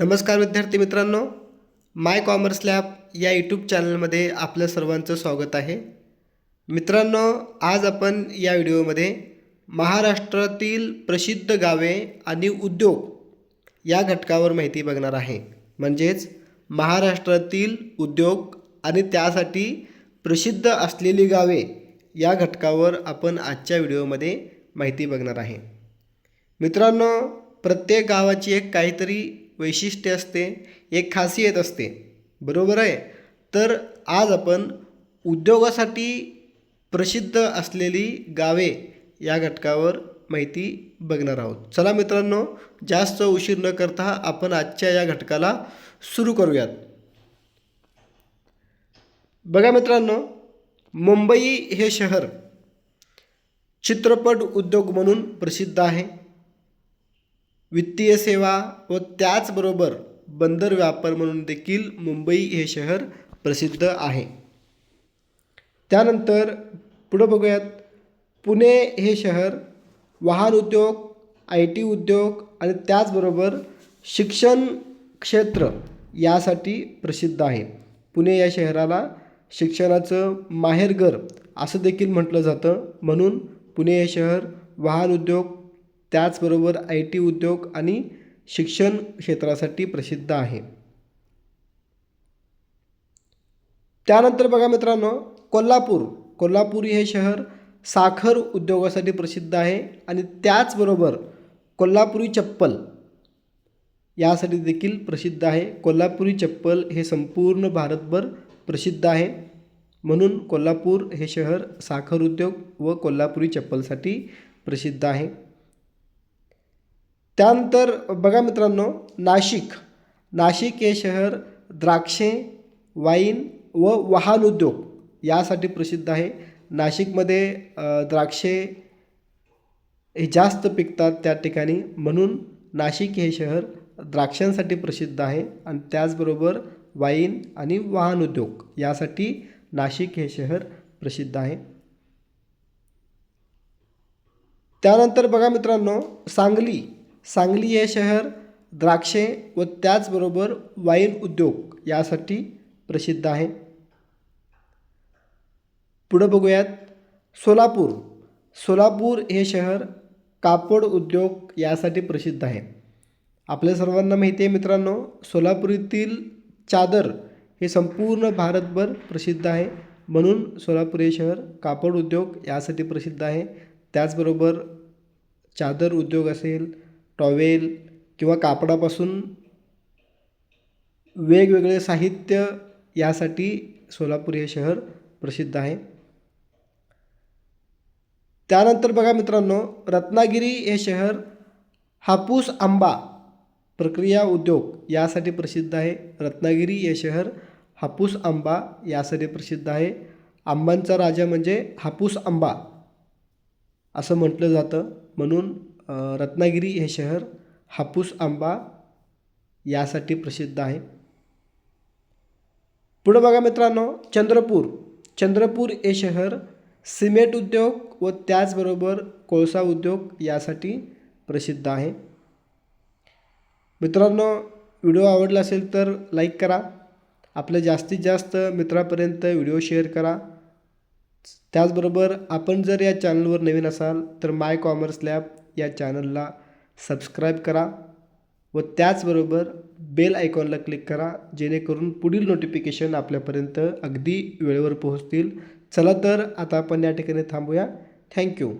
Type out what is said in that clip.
नमस्कार विद्यार्थी मित्रांनो माय कॉमर्स लॅब या यूट्यूब चॅनलमध्ये आपलं सर्वांचं स्वागत आहे. मित्रांनो आज आपण या व्हिडिओमध्ये महाराष्ट्रातील प्रसिद्ध गावे आणि उद्योग या घटकावर माहिती बघणार आहे. म्हणजेच महाराष्ट्रातील उद्योग आणि त्यासाठी प्रसिद्ध असलेली गावे या घटकावर आपण आजच्या व्हिडिओमध्ये माहिती बघणार आहे. मित्रांनो प्रत्येक गावाची एक काहीतरी वैशिष्ट्य असते एक खासियत असते. बरोबर आहे? तर आज आपण उद्योगासाठी प्रसिद्ध असलेली गावे या घटकावर माहिती बघणार आहोत. चला मित्रांनो जास्त उशीर न करता आपण आजच्या या घटकाला सुरू करूयात. बघा मित्रांनो मुंबई हे शहर चित्रपट उद्योग म्हणून प्रसिद्ध आहे. वित्तीय सेवा व त्याचबरोबर बंदर व्यापार म्हणून देखील मुंबई हे शहर प्रसिद्ध आहे. त्यानंतर पुढं बघूयात. पुणे हे शहर वाहन उद्योग आय टी उद्योग आणि त्याचबरोबर शिक्षण क्षेत्र यासाठी प्रसिद्ध आहे. पुणे या शहराला शिक्षणाचं माहेरघर असं देखील म्हटलं जातं. म्हणून पुणे हे शहर वाहन उद्योग त्याचबरोबर आय टी उद्योग आणि शिक्षण क्षेत्रासाठी प्रसिद्ध आहे. त्यानंतर बघा मित्रांनो कोल्हापूर. कोल्हापूर हे शहर साखर उद्योगासाठी प्रसिद्ध आहे आणि त्याचबरोबर कोल्हापुरी चप्पल यासाठी देखील प्रसिद्ध आहे. कोल्हापुरी चप्पल हे संपूर्ण भारतभर प्रसिद्ध आहे. म्हणून कोल्हापूर हे शहर साखर उद्योग व कोल्हापुरी चप्पलसाठी प्रसिद्ध आहे. त्यानंतर बघा मित्रांनो नाशिक. नाशिक हे शहर द्राक्षे वाईन व वाहन उद्योग यासाठी प्रसिद्ध आहे. नाशिकमध्ये द्राक्षे हे जास्त पिकतात त्या ठिकाणी. म्हणून नाशिक हे शहर द्राक्षांसाठी प्रसिद्ध आहे आणि त्याचबरोबर वाईन आणि वाहन उद्योग यासाठी नाशिक हे शहर प्रसिद्ध आहे. त्यानंतर बघा मित्रांनो सांगली. सांगली हे शहर द्राक्षे व त्याचबरोबर वाईन उद्योग यासाठी प्रसिद्ध आहे. पुढं बघूयात. सोलापूर. सोलापूर हे शहर कापड उद्योग यासाठी प्रसिद्ध आहे. आपल्या सर्वांना माहिती आहे मित्रांनो सोलापुरीतील चादर हे संपूर्ण भारतभर प्रसिद्ध आहे. म्हणून सोलापूर हे शहर कापड उद्योग यासाठी प्रसिद्ध आहे. त्याचबरोबर चादर उद्योग असेल टॉवेल किंवा कापडापासून वेगवेगळे साहित्य यासाठी सोलापूर हे शहर प्रसिद्ध आहे. त्यानंतर बघा मित्रांनो रत्नागिरी हे शहर हापूस आंबा प्रक्रिया उद्योग यासाठी प्रसिद्ध आहे. रत्नागिरी हे शहर हापूस आंबा यासाठी प्रसिद्ध आहे. आंबांचा राजा म्हणजे हापूस आंबा असं म्हटलं जातं. म्हणून रत्नागिरी हे शहर हापूस आंबा यासाठी प्रसिद्ध आहे. पुढं बघा मित्रांनो चंद्रपूर. चंद्रपूर हे शहर सिमेंट उद्योग व त्याचबरोबर कोळसा उद्योग यासाठी प्रसिद्ध आहे. मित्रांनो व्हिडिओ आवडला असेल तर लाईक करा. आपल्या जास्तीत जास्त मित्रापर्यंत व्हिडिओ शेअर करा. त्याचबरोबर आपण जर या चॅनलवर नवीन असाल तर माय कॉमर्स लॅब या चॅनलला सबस्क्राईब करा व त्याचबरोबर बेल आयकॉनला क्लिक करा जेणेकरून पुढील नोटिफिकेशन आपल्यापर्यंत अगदी वेळेवर पोहोचतील. चला तर आता आपण या ठिकाणी थांबूया. थँक्यू